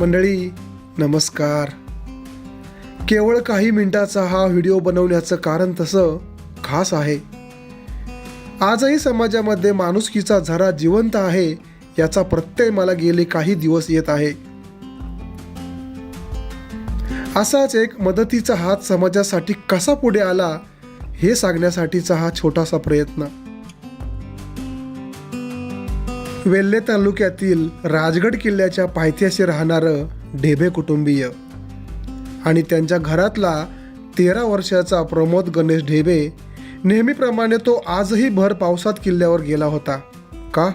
मंडळी नमस्कार. केवळ काही मिनिटाचा हा व्हिडिओ बनवण्याचं कारण तसं खास आहे. आजही समाजामध्ये माणुसकीचा झरा जिवंत आहे याचा प्रत्यय मला गेले काही दिवस येत आहे. असाच एक मदतीचा हात समाजासाठी कसा पुढे आला हे सांगण्यासाठीचा हा छोटासा प्रयत्न. वेल्हे तालुक्यातील राजगड किल्ल्याच्या पायथ्याशी राहणारं ढेबे कुटुंबीय. आणि त्यांच्या घरातला तेरा वर्षाचा प्रमोद गणेश ढेबे नेहमीप्रमाणे तो आजही भर पावसात किल्ल्यावर गेला होता. का?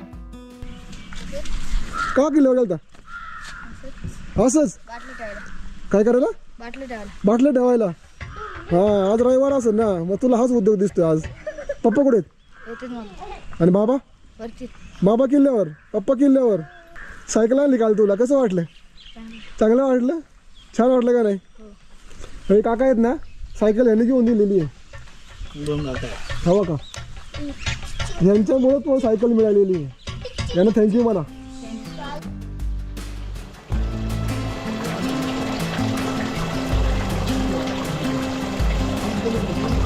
का किल्ल्यावर गेला असंच? बाटली ठेवायला काय करायला? बाटली ठेवायला. बाटल्या ठेवायला हा आज रविवार असेल ना मग तुला हाच उद्योग दिसतोय आज. पप्पा कुठे आणि बाबा? वरती. बाबा किल्ल्यावर पप्पा किल्ल्यावर. सायकल आणली काल तुला कसं वाटलं? चांगलं वाटलं? छान वाटलं का नाही? हे. काका आहेत ना सायकल ह्याने घेऊन दिलेली आहे. हवा का? यांच्यामुळे तुम्हाला सायकल मिळालेली आहे. यांना थँक्यू म्हणा.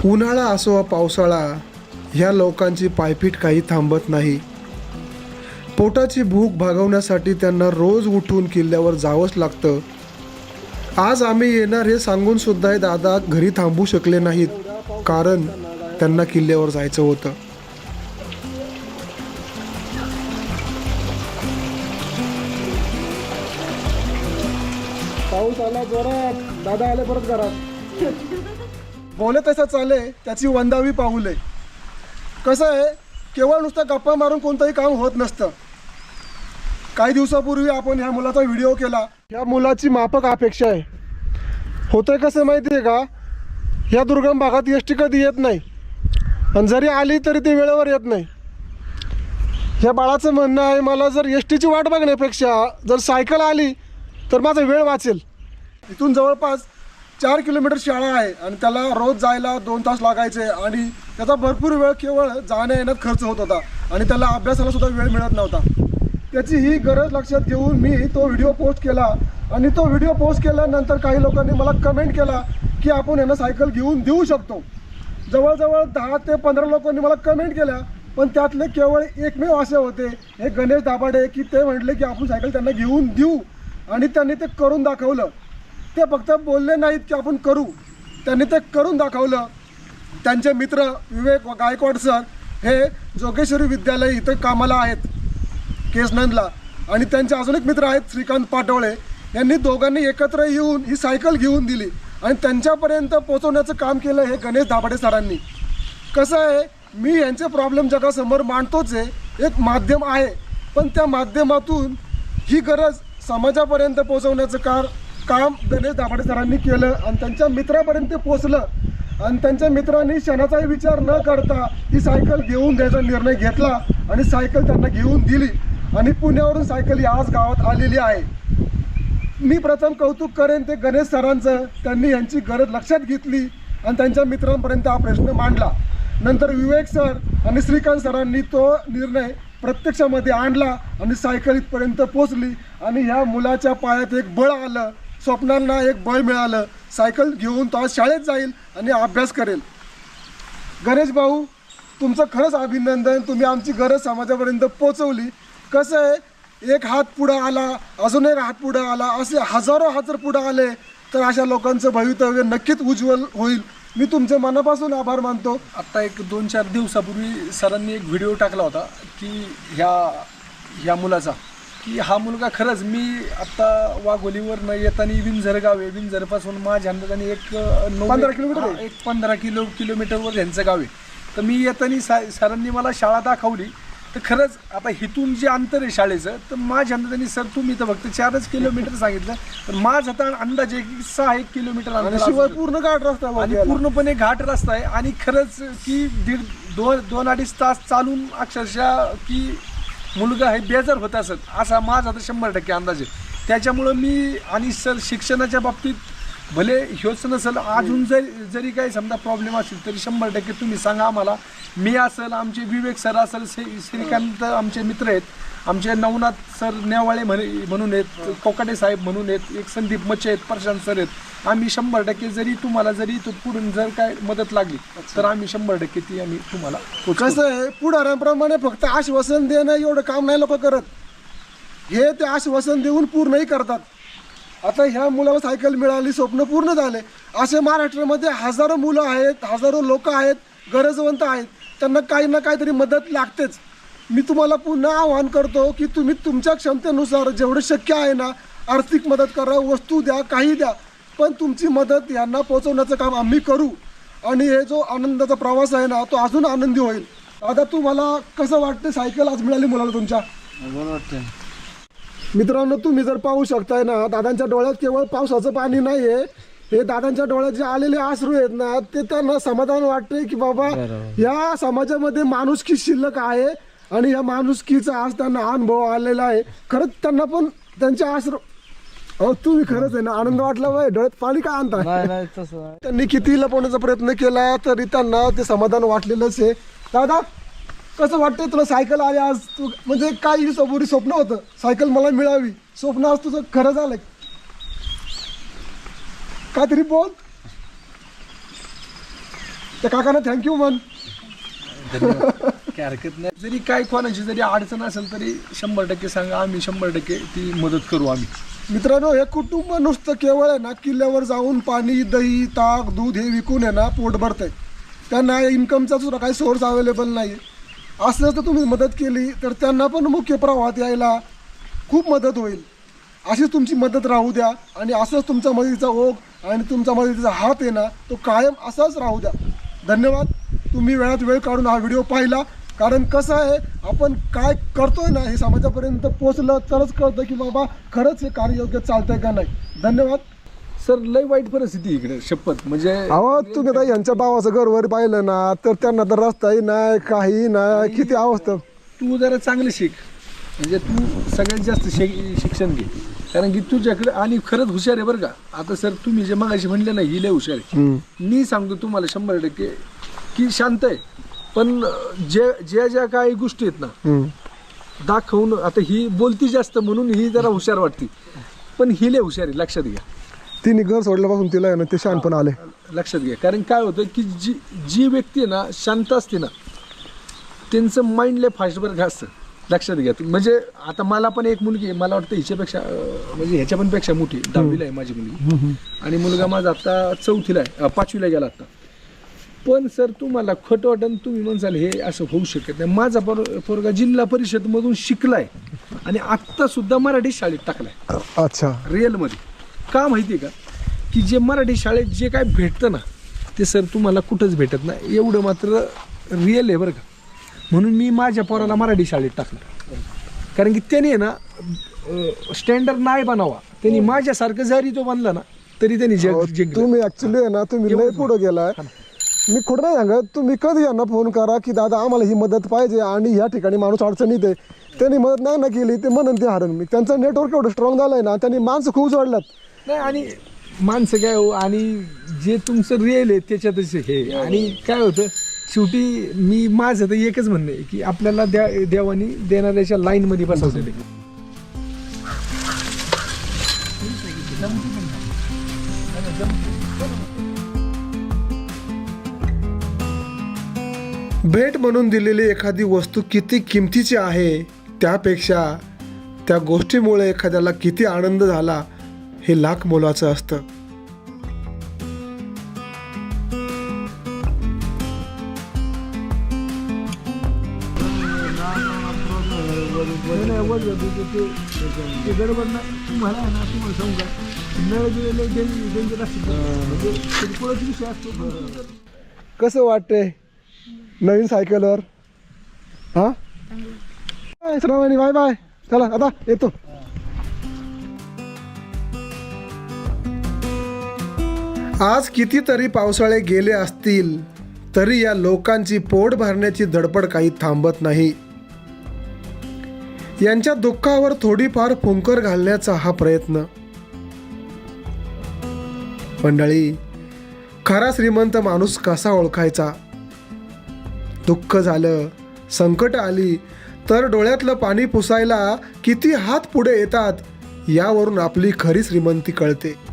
उन्हाळा असो वा पावसाळा ह्या लोकांची पायपीट काही थांबत नाही. पोटाची भूक भागवण्यासाठी त्यांना रोज उठून किल्ल्यावर जावंच लागतं. आज आम्ही येणार हे सांगून सुद्धा हे दादा घरी थांबू शकले नाहीत कारण त्यांना किल्ल्यावर जायचं होतं. पाऊस आला जोरात. दादा आले परत घरात. बोले तसं चाले त्याची वंदावी पाहुले. कसं आहे केवळ नुसतं गप्पा मारून कोणतंही काम होत नसतं. काही दिवसापूर्वी आपण ह्या मुलाचा व्हिडिओ केला. ह्या मुलाची माफक अपेक्षा आहे. होतंय कसं माहिती आहे का? ह्या दुर्गम भागात एस टी कधी येत नाही. आणि जरी आली तरी ती वेळेवर येत नाही. ह्या बाळाचं म्हणणं आहे मला जर एस टीची वाट बघण्यापेक्षा जर सायकल आली तर माझा वेळ वाचेल. इथून जवळपास चार किलोमीटर शाळा आहे आणि त्याला रोज जायला दोन तास लागायचे आणि त्याचा भरपूर वेळ केवळ जाण्या येण्यात खर्च होत होता. आणि त्याला अभ्यासाला सुद्धा वेळ मिळत नव्हता. त्याची ही गरज लक्षात घेऊन मी तो व्हिडिओ पोस्ट केला. आणि तो व्हिडिओ पोस्ट केल्यानंतर काही लोकांनी मला कमेंट केला की आपण यांना सायकल घेऊन देऊ शकतो. जवळजवळ दहा ते पंधरा लोकांनी मला कमेंट केल्या पण त्यातले केवळ एकमेव असे होते. हे गणेश दाभाडे की ते म्हटले की आपण सायकल त्यांना घेऊन देऊ. आणि त्यांनी ते करून दाखवलं. ते फक्त बोलले नाहीत की आपण करू. त्यांनी ते करून दाखवलं. त्यांचे मित्र विवेक गायकवाड सर हे जोगेश्वरी विद्यालय इथं कामाला आहेत केसनंदला आणि त्यांचे अजून एक मित्र आहेत श्रीकांत पाटोळे यांनी दोघांनी एकत्र येऊन ही सायकल घेऊन दिली आणि त्यांच्यापर्यंत पोहोचवण्याचं काम केलं हे गणेश दाभाडे सरांनी. कसं आहे मी यांचे प्रॉब्लेम जगासमोर मांडतोच आहे एक माध्यम आहे. पण त्या माध्यमातून ही गरज समाजापर्यंत पोहोचवण्याचं कार काम गणेश दाभाडे सरांनी केलं आणि त्यांच्या मित्रापर्यंत ते पोचलं आणि त्यांच्या मित्रांनी क्षणाचाही विचार न करता ही सायकल घेऊन द्यायचा निर्णय घेतला आणि सायकल त्यांना घेऊन दिली. आणि पुण्यावरून सायकल ही आज गावात आलेली आहे. मी प्रथम कौतुक करेन ते गणेश सरांचं. त्यांनी यांची गरज लक्षात घेतली आणि त्यांच्या मित्रांपर्यंत हा प्रश्न मांडला. नंतर विवेक सर आणि श्रीकांत सरांनी तो निर्णय प्रत्यक्षामध्ये आणला आणि सायकल इथपर्यंत पोचली आणि ह्या मुलाच्या पायात एक बळ आलं. स्वप्नांना एक बळ मिळालं. सायकल घेऊन तो आज शाळेत जाईल आणि अभ्यास करेल. गणेश भाऊ तुमचं खरंच अभिनंदन. तुम्ही आमची गरज समाजापर्यंत पोचवली कसं आहे? एक हात पुढं आला अजून एक हात पुढं आला असे हजारो हात जर पुढं आले तर अशा लोकांचं भवितव्य नक्कीच उज्ज्वल होईल. मी तुमचे मनापासून आभार मानतो. आत्ता एक दोन चार दिवसापूर्वी सरांनी एक व्हिडिओ टाकला होता की ह्या ह्या मुलाचा. की हा मुलगा खरंच मी आत्ता वाघोलीवर न येताना विंझर गाव आहे विंझरपासून माझ्या अंदाजाने एक नऊ- 15 किलोमीटर आहे. एक पंधरा किलो किलोमीटरवर यांचं गाव आहे तर मी येताना सा सरांनी मला शाळा दाखवली तर खरंच आता इथून जे अंतर आहे शाळेचं तर माझ्या अंदाजाने सर तुम्ही तर फक्त चारच किलोमीटर सांगितलं तर माझा तर अंदाज आहे की सहा एक किलोमीटर आणि अंतर शिवाय असेल. पूर्ण गाठ रस्ता आणि आला. पूर्णपणे घाट रस्ता आहे आणि खरंच की दीड दोन दोन अडीच तास चालून अक्षरशः की मुलगा हे बेजार होत असत असा माझा तर शंभर टक्के अंदाज आहे. त्याच्यामुळं मी आणि सर शिक्षणाच्या बाबतीत भले ह्योच नसेल अजून जरी जरी काही समजा प्रॉब्लेम असेल तरी शंभर टक्के तुम्ही सांगा आम्हाला. मी असेल आमचे विवेक सर असेल श्री- श्रीकांत आमचे मित्र आहेत. आमचे नवनाथ सर नेवाळे म्हणे म्हणून आहेत कोकाटे साहेब म्हणून आहेत एक संदीप मच्छे आहेत प्रशांत सर आहेत. आम्ही शंभर टक्के जरी तुम्हाला जरी तो पुढून जर काय मदत लागली तर आम्ही शंभर टक्के ती आम्ही तुम्हाला कसं आहे पुढाऱ्यांप्रमाणे फक्त आश्वासन देणं एवढं काम नाही लोक करत. हे ते आश्वासन देऊन पूर्णही करतात. आता ह्या मुलाला सायकल मिळाली स्वप्न पूर्ण झाले. असे महाराष्ट्रामध्ये हजारो मुलं आहेत हजारो लोक आहेत गरजवंत आहेत. त्यांना काही ना काहीतरी मदत लागतेच. मी तुम्हाला पुन्हा आवाहन करतो की तुम्ही तुमच्या क्षमतेनुसार जेवढं शक्य आहे ना आर्थिक मदत करा वस्तू द्या काही द्या. पण तुमची मदत यांना पोहोचवण्याचं काम आम्ही करू. आणि हे जो आनंदाचा प्रवास आहे ना तो अजून आनंदी होईल. आता तुम्हाला कसं वाटतं सायकल आज मिळाली मुलाला तुमच्या? बरं वाटतं मित्रांनो तुम्ही जर पाहू शकताय ना दादांच्या डोळ्यात केवळ पावसाचं पाणी नाहीये हे दादांच्या डोळ्यात जे आलेले आश्रू आहेत ना ते त्यांना समाधान वाटते की बाबा. या समाजामध्ये माणुसकी शिल्लक आहे आणि या माणुसकीचा आज त्यांना अनुभव आलेला आहे खरंच त्यांना पण त्यांचे आश्रू अहो तुम्ही खरंच आहे ना आनंद वाटला बाय डोळ्यात पाणी का नाही. त्यांनी किती लपवण्याचा प्रयत्न केला तरी त्यांना ते समाधान वाटलेलंच आहे दादा कसं वाटतंय तुला सायकल आली आज? तू म्हणजे काही समोर स्वप्न होतं. सायकल मला मिळावी. स्वप्न आज तुझं खरं झालंय. काहीतरी बोल. त्या काकांना थँक्यू म्हण. काय हरकत नाही. जरी काय कोणाची जरी अडचण असेल तरी शंभर टक्के सांगा आम्ही शंभर टक्के ती मदत करू आम्ही. मित्रांनो हे कुटुंब नुसतं केवळ आहे ना किल्ल्यावर जाऊन पाणी दही ताक दूध हे विकून आहे ना पोट भरतंय. त्यांना इन्कमचा सुद्धा काही सोर्स अवेलेबल नाही असं जर तुम्ही मदत केली तर त्यांना पण मुख्य प्रवाहात यायला खूप मदत होईल. अशीच तुमची मदत राहू द्या आणि असंच तुमचा मदतीचा ओघ आणि तुमचा मदतीचा हात आहे ना तो कायम असाच राहू द्या. धन्यवाद. तुम्ही वेळात वेळ काढून हा व्हिडिओ पाहिला. कारण कसं आहे आपण काय करतोय ना हे समाजापर्यंत पोचलं तरच कळतं की बाबा खरंच हे कार्य योग्य चालतंय का नाही. धन्यवाद. सर लय वाईट परिस्थिती इकडे शपथ. म्हणजे अहो तुम्ही आता यांच्या भावाचं घरवर पाहिलं ना तर त्यांना तर रस्ताही नाही काही नाही. किती अवस्था. तू जरा चांगलं शिक. म्हणजे तू सगळ्यात जास्त शिक्षण घे. कारण की तुझ्याकडे आणि खरंच हुशार आहे बरं का. आता सर तुम्ही जे मगाशी म्हणले ना ही लय हुशार आहे. मी सांगतो तुम्हाला शंभर टक्के की शांत आहे. पण जे ज्या ज्या काही गोष्टी आहेत ना दाखवून आता ही बोलती जास्त म्हणून ही जरा हुशार वाटते. पण ही लय हुशार आहे लक्षात घ्या. तिने घर सोडल्यापासून तिला आहे ना ते शानपण आले. लक्षात घ्या. कारण काय होतं की जी जी व्यक्ती आहे ना शांत असते ना त्यांचं माइंड लय फास्ट बरं असतं? लक्षात घ्या. तुम्ही. म्हणजे आता मला पण एक मुलगी आहे मला वाटतं हिच्यापेक्षा अं, म्हणजे ह्याच्या पण पेक्षा मोठी आहे. दहावीला आहे माझी मुलगी. आणि मुलगा माझा आता चौथीला आहे अं, पाचवीला गेला आता. पण सर तुम्हाला खोटं वाटन तुम्ही म्हणसाल हे असं होऊ शकत नाही. माझा पोर पोरगा जिल्हा परिषद मधून शिकलाय आणि आत्ता सुद्धा मराठी शाळेत टाकलाय. अच्छा. रिअलमध्ये का माहिती आहे का? की जे मराठी शाळेत जे काय भेटतं ना ते सर तुम्हाला कुठंच भेटत नाही. एवढं मात्र रिअल आहे बरं का. म्हणून मी माझ्या पोराला मराठी शाळेत टाकलं. कारण की त्याने ना स्टँडर्ड नाही बनावा. त्यांनी माझ्यासारखं जरी तो बनला ना तरी त्यांनी जग जिंकलं. तुम्ही ऍक्च्युली ना तुम्ही लय पुढे गेलाय. मी खोटं नाही सांगत तुम्ही कधी यांना फोन करा की दादा आम्हाला ही मदत पाहिजे आणि ह्या ठिकाणी माणूस अडचणीत आहे. त्यांनी मदत नाही ना केली ते म्हणून ते हरण मी. त्यांचं नेटवर्क एवढं स्ट्रॉंग झालंय ना त्यांनी माणसं खूप जोडल्यात. नाही आणि माणसं काय हो आणि जे तुमचं रिअल आहे त्याच्यातच हे आणि काय होतं शेवटी मी माझं तर एकच म्हणणं आहे की आपल्याला द्या देवानी देणाऱ्याच्या लाईनमध्ये बसवलं आहे. भेट म्हणून दिलेली एखादी वस्तू किती किमतीची आहे त्यापेक्षा त्या गोष्टीमुळे एखाद्याला किती आनंद झाला हे लाख मोलाचं असतं. ते- ते- ते गडबड नाही तुम्हाला आहे ना तुम्हाला सांगू का नळ गेलेले डेंजर असते म्हणजे किरकोळच विषय असतो पण तो जर- कसं वाटतंय नवीन सायकलवर? हा? Bye bye. चला आता येतो. आज कितीतरी पावसाळे गेले असतील तरी या लोकांची पोट भरण्याची धडपड काही थांबत नाही. यांच्या दुःखावर थोडीफार फुंकर घालण्याचा हा प्रयत्न. मंडळी खरा श्रीमंत माणूस कसा ओळखायचा? दुःख झालं संकट आली तर डोळ्यातलं पाणी पुसायला किती हात पुढे येतात यावरून आपली खरी श्रीमंती कळते.